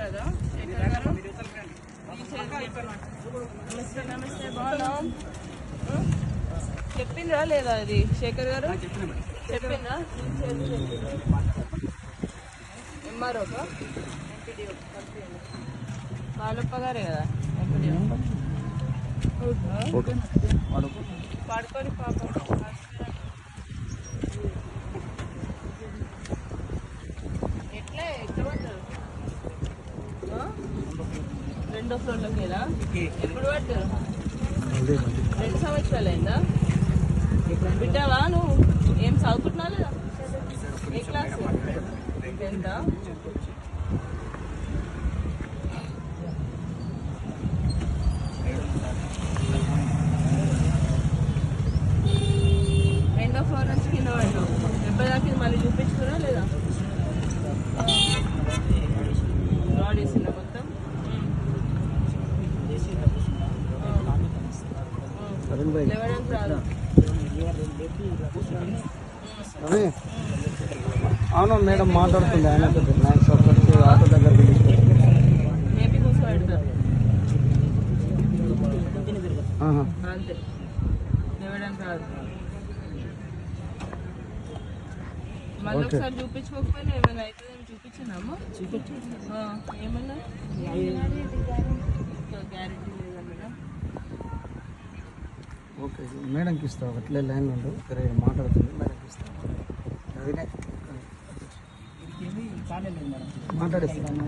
కదా? నమస్తే బాగున్నాం? చెప్పిండ్రా లేదా అది? శేఖర్ గారు? చెప్పిండ్రా? ఎంఆర్ఓకా? ఎంపీడీఓ. బాలప్ప గారే కదా? ఎంపీడీఓ. పడుకొని పాపం. రెండో ఫ్లోర్లోకి వెళ్ళా ఎప్పుడు పడ్డారు రెండు సంవత్సరాలు అయిందా? బిడ్డావా నువ్వు? ఏం చదువుకుంటున్నావు లేదా? ఏ క్లాస్? ఎంత అవును మేడం మాట్లాడుతుంది. ఆయన మ్యాథ్స్ ఆటో దగ్గరికి చూపించుకోకపోయినా ఏమైనా అవుతుందని చూపించినాము? ఏమన్నా గ్యారెంటీ లేదా మేడం ఓకే మేడంకి ఇస్తావు అట్లే లైన్ ఉండు సరే మాట్లాడుతుంది మేడంకి ఇస్తావు అదినే మాట్లాడేస్తాను.